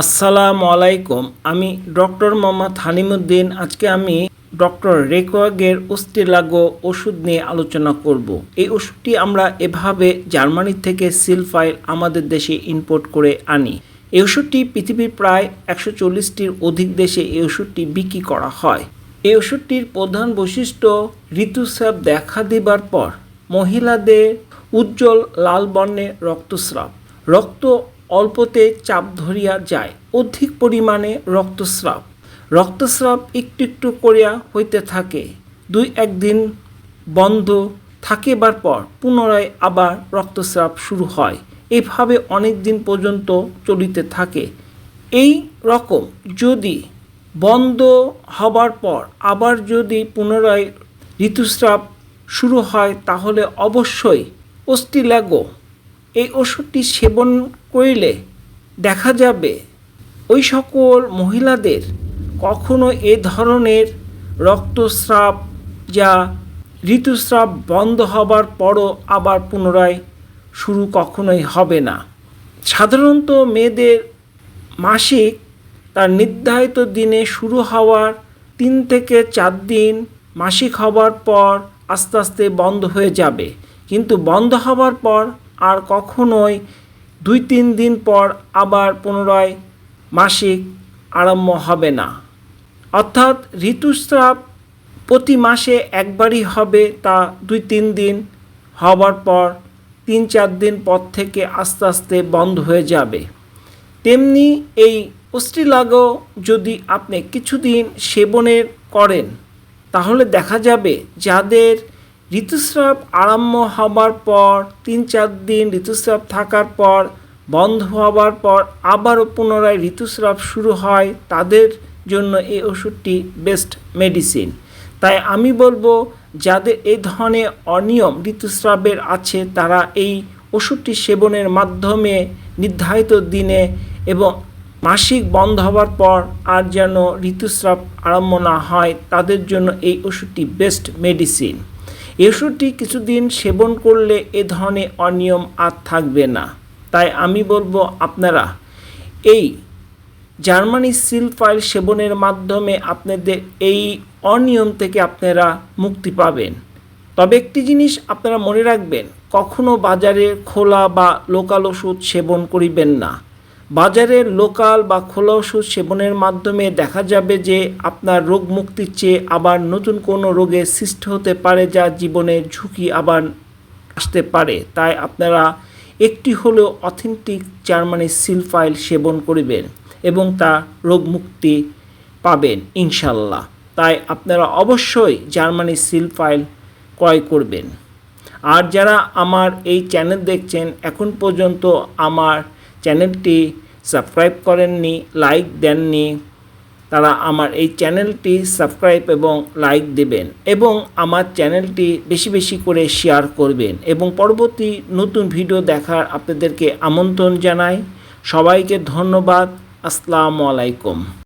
আসসালামু আলাইকুম। আমি ডক্টর মোহাম্মদ হানিমুদ্দিন আজকে আমি ডক্টর রেকোয়াগের অস্থিলাগো ওষুধ নিয়ে আলোচনা করব। এই ওষুধটি আমরা এভাবে জার্মানি থেকে সিল ফাইল আমাদের দেশে ইম্পোর্ট করে আনি। এই ওষুধটি পৃথিবীর প্রায় একশো চল্লিশটির অধিক দেশে এই ওষুধটি বিক্রি করা হয়। এই ওষুধটির প্রধান বৈশিষ্ট্য, ঋতুস্রাব দেখা দেবার পর মহিলাদের উজ্জ্বল লাল বর্ণের রক্তস্রাব। রক্ত অল্পতে চাপ ধরিয়া যায়। অধিক পরিমাণে রক্তস্রাব। রক্তস্রাব একটু একটু করিয়া হইতে থাকে। দুই একদিন বন্ধ থাকিবার পর পুনরায় আবার রক্তস্রাব শুরু হয়। এভাবে অনেক দিন পর্যন্ত চলিতে থাকে। এই রকম যদি বন্ধ হবার পর আবার যদি পুনরায় ঋতুস্রাব শুরু হয়, তাহলে অবশ্যই অস্টিল্যাগো এই ওষুধটি সেবন করলে দেখা যাবে, ওই সকল মহিলাদের কখনো এ ধরনের রক্তস্রাব যা ঋতুস্রাব বন্ধ হবার পরও আবার পুনরায় শুরু কখনোই হবে না। সাধারণত মেয়েদের মাসিক তার নির্ধারিত দিনে শুরু হওয়ার তিন থেকে চার দিন মাসিক হবার পর আস্তে আস্তে বন্ধ হয়ে যাবে। কিন্তু বন্ধ হবার পর আর কখনোই দুই তিন দিন পর আবার পুনরায় মাসিক আরম্ভ হবে না। অর্থাৎ ঋতুস্রাব প্রতি মাসে একবারই হবে তা দুই তিন দিন হবার পর তিন চার দিন পর থেকে আস্তে আস্তে বন্ধ হয়ে যাবে। তেমনি এই অস্ট্রিলাগো যদি আপনি কিছুদিন সেবনের করেন, তাহলে দেখা যাবে যাদের ঋতুস্রাব আরম্ভ হবার পর, তিন চার দিন ঋতুস্রাব থাকার পর, বন্ধ হবার পর আবারও পুনরায় ঋতুস্রাব শুরু হয়, তাদের জন্য এই ওষুধটি বেস্ট মেডিসিন। তাই আমি বলব, যাদের এই ধরনের অনিয়ম ঋতুস্রাবের আছে, তারা এই ওষুধটি সেবনের মাধ্যমে নির্ধারিত দিনে এবং মাসিক বন্ধ হওয়ার পর আর যেন ঋতুস্রাব আরম্ভ না হয়, তাদের জন্য এই ওষুধটি বেস্ট মেডিসিন। এই কিছুদিন সেবন করলে এ ধরনের অনিয়ম আর থাকবে না। তাই আমি বলব আপনারা, এই জার্মানি সিল ফাইল সেবনের মাধ্যমে আপনাদের এই অনিয়ম থেকে আপনারা মুক্তি পাবেন। তবে একটি জিনিস আপনারা মনে রাখবেন, কখনো বাজারে খোলা বা লোকাল ওষুধ সেবন করিবেন না। বাজারের লোকাল বা খোলা ওষুধ সেবনের মাধ্যমে দেখা যাবে যে আপনার রোগ মুক্তির চেয়ে আবার নতুন কোনো রোগে সৃষ্টি হতে পারে যা জীবনে ঝুঁকি আবার আসতে পারে। তাই আপনারা একটি হলেও অথেন্টিক জার্মানি সিল ফাইল সেবন করিবেন এবং তা রোগ মুক্তি পাবেন ইনশাল্লাহ তাই আপনারা অবশ্যই জার্মানি সিল ফাইল ক্রয় করবেন। আর যারা আমার এই চ্যানেল দেখছেন, এখন পর্যন্ত আমার চ্যানেলটি সাবস্ক্রাইব করেননি, লাইক দেননি, তারা আমার এই চ্যানেলটি সাবস্ক্রাইব এবং লাইক দেবেন এবং আমার চ্যানেলটি বেশি বেশি করে শেয়ার করবেন এবং পরবর্তী নতুন ভিডিও দেখার আপনাদেরকে আমন্ত্রণ জানাই। সবাইকে ধন্যবাদ। আসসালামু আলাইকুম।